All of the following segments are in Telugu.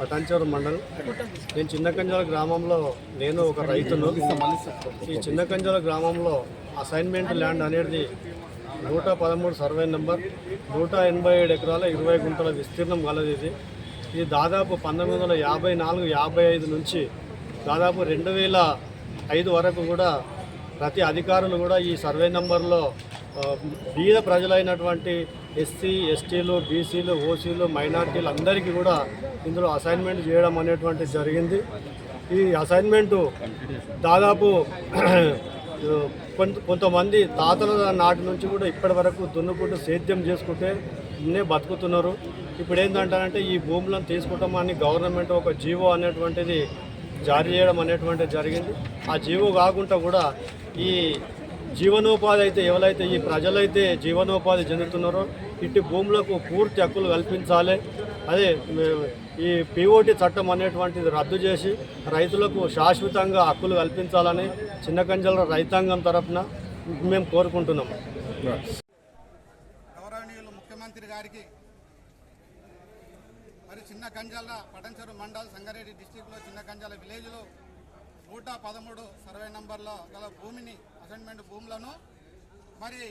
పటాన్చేరు మండలం. నేను చిన్నకంజాల గ్రామంలో నేను ఒక రైతును. ఈ చిన్నకంజాల గ్రామంలో అసైన్మెంట్ ల్యాండ్ అనేది నూట పదమూడు సర్వే నెంబర్ నూట ఎనభై ఏడు ఎకరాల ఇరవై గుంటల విస్తీర్ణం గలది ఇది ఇది దాదాపు పంతొమ్మిది వందల యాభై నాలుగు యాభై ఐదు నుంచి దాదాపు రెండు వేల ఐదు వరకు కూడా ప్రతి అధికారులు కూడా ఈ సర్వే నెంబర్లో బీద ప్రజలైనటువంటి ఎస్సీ ఎస్టీలు బీసీలు ఓసీలు మైనార్టీలు అందరికీ కూడా ఇందులో అసైన్మెంట్ చేయడం అనేటువంటి జరిగింది. ఈ అసైన్మెంటు దాదాపు కొంత కొంతమంది తాతల నాటి నుంచి కూడా ఇప్పటి వరకు దున్నుకుంటూ సేద్యం చేసుకుంటే నే బతుకుతున్నారు. ఇప్పుడు ఏంటంటారంటే ఈ భూములను తీసుకుంటామని గవర్నమెంట్ ఒక జీవో అనేటువంటిది జారీ చేయడం అనేటువంటిది జరిగింది. ఆ జీవో కాకుండా కూడా ఈ జీవనోపాధి అయితే ఎవరైతే ఈ ప్రజలైతే జీవనోపాధి చెందుతున్నారో ఇట్టి భూములకు పూర్తి హక్కులు కల్పించాలి. అదే ఈ పిఓటి చట్టం అనేటువంటిది రద్దు చేసి రైతులకు శాశ్వతంగా హక్కులు కల్పించాలని చిన్న చిన్నకంజల రైతాంగం తరఫున మేము కోరుకుంటున్నాం. గౌరవనీయులు ముఖ్యమంత్రి గారికి మరి చిన్న కంజాల పటంచెరు మండల్ సంగారెడ్డి డిస్టిక్లో చిన్న కంజాల విలేజ్లో నూట పదమూడు సర్వే నంబర్లో గల భూమిని అసైన్మెంట్ భూములను మరి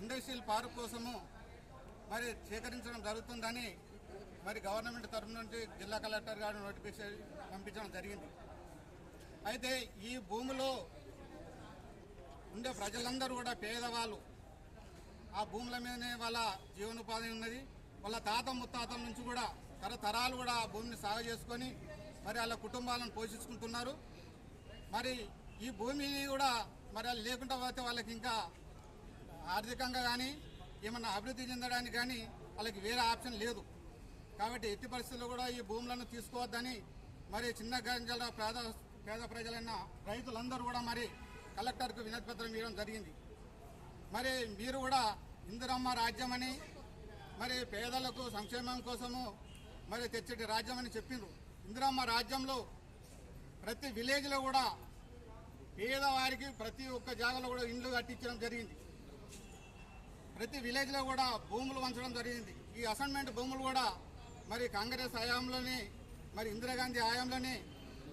ఇండస్ట్రియల్ పార్క్ కోసము మరి సేకరించడం జరుగుతుందని మరి గవర్నమెంట్ తరఫు నుండి జిల్లా కలెక్టర్ గారు నోటిఫికేషన్ పంపించడం జరిగింది. అయితే ఈ భూమిలో ఉండే ప్రజలందరూ కూడా పేదవాళ్ళు. ఆ భూముల మీదనే వాళ్ళ జీవనోపాధి ఉన్నది. వాళ్ళ తాత ముత్తాతల నుంచి కూడా తరతరాలు కూడా ఆ భూమిని సాగు చేసుకొని మరి వాళ్ళ కుటుంబాలను పోషించుకుంటున్నారు. మరి ఈ భూమిని కూడా మరి వాళ్ళు లేకుండా పోతే వాళ్ళకి ఇంకా ఆర్థికంగా కానీ ఏమన్నా అభివృద్ధి చెందడానికి కానీ వాళ్ళకి వేరే ఆప్షన్ లేదు. కాబట్టి ఎట్టి పరిస్థితుల్లో కూడా ఈ భూములను తీసుకోవద్దని మరి చిన్న గంజల పేద పేద ప్రజలైన రైతులందరూ కూడా మరి కలెక్టర్కు వినతి పత్రం ఇవ్వడం జరిగింది. మరి మీరు కూడా ఇందిరమ్మ రాజ్యమని మరి పేదలకు సంక్షేమం కోసము మరి తెచ్చటి రాజ్యం అని చెప్పిండ్రు. ఇందిరమ్మ రాజ్యంలో ప్రతి విలేజ్లో కూడా పేదవారికి ప్రతి ఒక్క జాగాలో కూడా ఇండ్లు కట్టించడం జరిగింది. ప్రతి విలేజ్లో కూడా భూములు వంచడం జరిగింది. ఈ అసైన్మెంట్ భూములు కూడా మరి కాంగ్రెస్ హయాంలోని మరి ఇందిరాగాంధీ హయాంలోని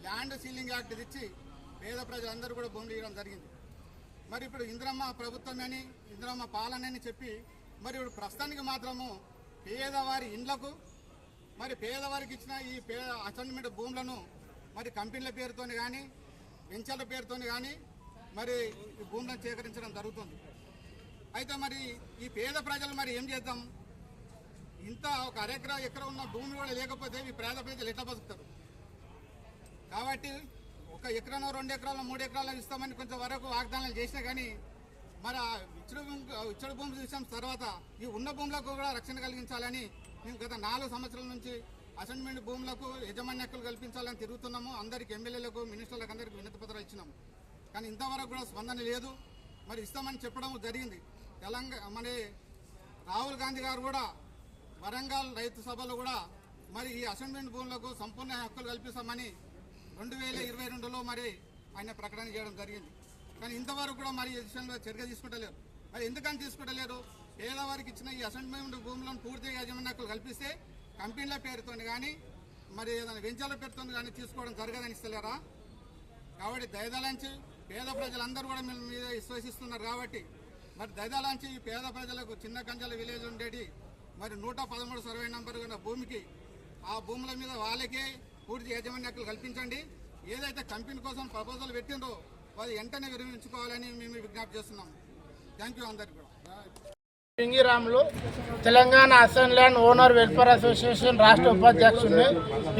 ల్యాండ్ సీలింగ్ యాక్ట్ తెచ్చి పేద ప్రజలందరూ కూడా భూములు ఇవ్వడం జరిగింది. మరి ఇప్పుడు ఇందిరమ్మ ప్రభుత్వం అని ఇందిరమ్మ పాలన అని చెప్పి మరి ఇప్పుడు ప్రస్తుతానికి మాత్రము పేదవారి ఇండ్లకు మరి పేదవారికి ఇచ్చిన ఈ పేద అసైన్మెంట్ భూములను మరి కంపెనీల పేరుతోని కానీ వెంచర్ల పేరుతోని కానీ మరి ఈ భూములను సేకరించడం జరుగుతుంది. అయితే మరి ఈ పేద ప్రజలు మరి ఏం చేద్దాం? ఇంత ఒక అరెకరా ఎకరా ఉన్న భూమి కూడా లేకపోతే ఈ పేద ప్రజలు ఎట్లా బతుకుతారు? కాబట్టి ఒక ఎకరానో రెండు ఎకరాలు మూడు ఎకరాలు ఇస్తామని కొంచెం వరకు వాగ్దానాలు చేసినా కానీ మరి ఆ ఇచ్చడు భూమి ఇచ్చడు భూమి చూసిన తర్వాత ఈ ఉన్న భూములకు కూడా రక్షణ కలిగించాలని మేము గత నాలుగు సంవత్సరాల నుంచి అసైన్మెంట్ భూములకు యజమాని హక్కులు కల్పించాలని తిరుగుతున్నాము. అందరికి ఎమ్మెల్యేలకు మినిస్టర్లకు అందరికి వినతి పత్రాలు ఇచ్చినాము. కానీ ఇంతవరకు కూడా స్పందన లేదు. మరి ఇస్తామని చెప్పడం జరిగింది. తెలంగాణ మరి రాహుల్ గాంధీ గారు కూడా వరంగల్ రైతు సభలో కూడా మరి ఈ అసైన్మెంట్ భూములకు సంపూర్ణ హక్కులు కల్పిస్తామని రెండు వేల ఇరవై రెండులో మరి ఆయన ప్రకటన చేయడం జరిగింది. కానీ ఇంతవరకు కూడా మరి ఈ విషయంలో చర్య తీసుకుంటలేరు. మరి ఎందుకని తీసుకుంటలేరు? పేదవారికి ఇచ్చిన ఈ అసైన్మెంట్ భూములను పూర్తిగా యాజమాన్య హక్కులు కల్పిస్తే కంపెనీల పేరుతో కానీ మరి ఏదైనా వెంచర్ల పేరుతో కానీ తీసుకోవడం జరగదని ఇస్తలేరా? కాబట్టి దయదలంచి పేద ప్రజలందరూ కూడా మీద విశ్వసిస్తున్నారు కాబట్టి మరి దయదలంచి ఈ పేద ప్రజలకు చిన్న కంజల విలేజ్ ఉండేటి మరి నూట పదమూడు సర్వే నంబర్ ఉన్న భూమికి ఆ భూముల మీద వాళ్ళకే పూర్తి యాజమాన్య హక్కులు కల్పించండి. ఏదైతే కంపెనీ కోసం ప్రపోజల్ పెట్టిందో అది వెంటనే విరమించుకోవాలని మేము విజ్ఞప్తి చేస్తున్నాం. థ్యాంక్ యూ అందరికి కూడా. Pingiramulu Telangana assign land owner welfare association రాష్ట్ర ఉపాధ్యక్షుడిని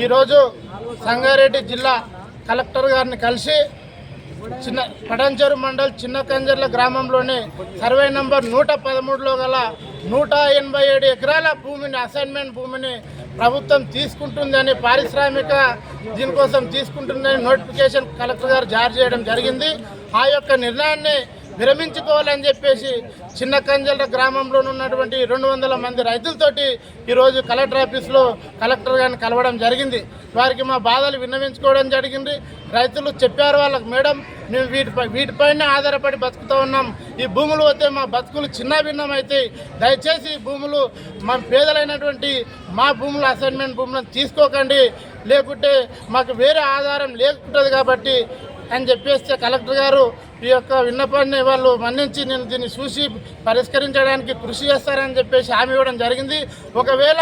ఈరోజు సంగారెడ్డి జిల్లా కలెక్టర్ గారిని కలిసి చిన్న పడంచెరు మండల్ చిన్న కంజర్ల గ్రామంలోని సర్వే నంబర్ నూట పదమూడులో గల నూట ఎనభై ఏడు ఎకరాల భూమిని అసైన్మెంట్ భూమిని ప్రభుత్వం తీసుకుంటుందని పారిశ్రామిక దీనికోసం తీసుకుంటుందని నోటిఫికేషన్ కలెక్టర్ గారు జారీ చేయడం జరిగింది. ఆ యొక్క నిర్ణయాన్ని విరమించుకోవాలని చెప్పేసి చిన్న కంజల గ్రామంలో ఉన్నటువంటి రెండు వందల మంది రైతులతోటి ఈరోజు కలెక్టర్ ఆఫీస్లో కలెక్టర్ గారిని కలవడం జరిగింది. వారికి మా బాధలు విన్నవించుకోవడం జరిగింది. రైతులు చెప్పారు వాళ్ళకి మేడం మేము వీటిపై వీటిపైనే ఆధారపడి బతుకుతూ ఉన్నాం. ఈ భూములు వస్తే మా బతుకులు చిన్న భిన్నం దయచేసి ఈ భూములు మా పేదలైనటువంటి మా భూములు అసైన్మెంట్ భూములను తీసుకోకండి. లేకుంటే మాకు వేరే ఆధారం లేకుంటుంది కాబట్టి అని చెప్పేస్తే కలెక్టర్ గారు ఈ యొక్క విన్నపాన్ని వాళ్ళు మన్నించి నేను దీన్ని చూసి పరిష్కరించడానికి కృషి చేస్తారని చెప్పేసి హామీ ఇవ్వడం జరిగింది. ఒకవేళ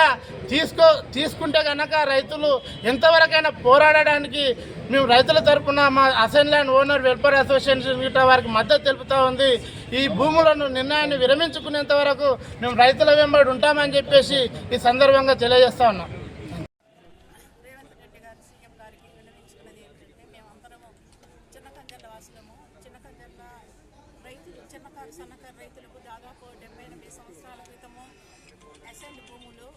తీసుకో తీసుకుంటే కనుక రైతులు ఎంతవరకైనా పోరాడడానికి మేము రైతుల తరఫున మా assign land owner welfare association గిట్ట వారికి మద్దతు తెలుపుతూ ఉంది. ఈ భూములను నిర్ణయాన్ని విరమించుకునేంత వరకు మేము రైతుల వెంబడి ఉంటామని చెప్పేసి ఈ సందర్భంగా తెలియజేస్తా ఉన్నాం. చిన్న కంజర్ల వాసులము చిన్న కంజర్ల రైతులు చిన్నకారు సన్నకారు రైతులకు దాదాపు డెబ్బై ఎనిమిది సంవత్సరాల క్రితము అసెంట్ భూములు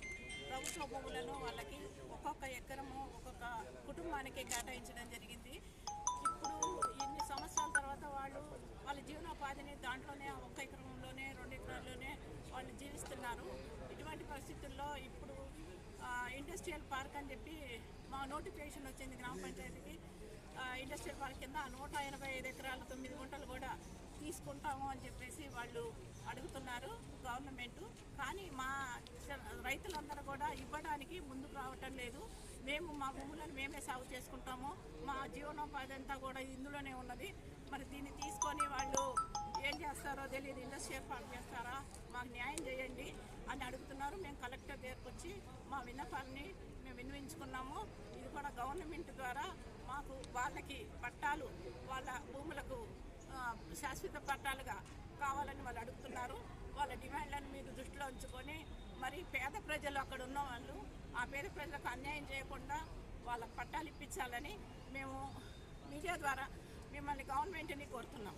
ప్రభుత్వ భూములను వాళ్ళకి ఒక్కొక్క ఎకరము ఒక్కొక్క కుటుంబానికి కేటాయించడం జరిగింది. ఇప్పుడు ఇన్ని సంవత్సరాల తర్వాత వాళ్ళు వాళ్ళ జీవనోపాధిని దాంట్లోనే ఒక్క ఎకరంలోనే రెండు ఎకరాల్లోనే వాళ్ళు జీవిస్తున్నారు. ఇటువంటి పరిస్థితుల్లో ఇప్పుడు ఇండస్ట్రియల్ పార్క్ అని చెప్పి మా నోటిఫికేషన్ వచ్చింది గ్రామ పంచాయతీకి. ఇండస్ట్రియల్ పార్క్ కింద నూట ఎనభై ఐదు ఎకరాలు తొమ్మిది గుంటలు కూడా తీసుకుంటాము అని చెప్పేసి వాళ్ళు అడుగుతున్నారు గవర్నమెంట్. కానీ మా రైతులందరూ కూడా ఇవ్వడానికి ముందుకు రావటం లేదు. మేము మా భూములను మేమే సాగు చేసుకుంటాము. మా జీవనోపాధి అంతా కూడా ఇందులోనే ఉన్నది. మరి దీన్ని తీసుకొని వాళ్ళు ఏం చేస్తారో తెలియదు. ఇండస్ట్రియల్ పార్క్ చేస్తారా? మాకు న్యాయం చేయండి అని అడుగుతున్నారు. మేము కలెక్టర్ దగ్గరకు వచ్చి మా విన్నపాన్ని మేము విన్నవించుకున్నాము ఇది కూడా గవర్నమెంట్ ద్వారా మాకు వాళ్ళకి పట్టాలు వాళ్ళ భూములకు శాశ్వత పట్టాలుగా కావాలని వాళ్ళు అడుగుతున్నారు. వాళ్ళ డిమాండ్లను మీరు దృష్టిలో ఉంచుకొని మరి పేద ప్రజలు అక్కడ ఉన్న వాళ్ళు ఆ పేద ప్రజలకు అన్యాయం చేయకుండా వాళ్ళకి పట్టాలు ఇప్పించాలని మేము మీడియా ద్వారా మిమ్మల్ని గవర్నమెంట్ని కోరుతున్నాం.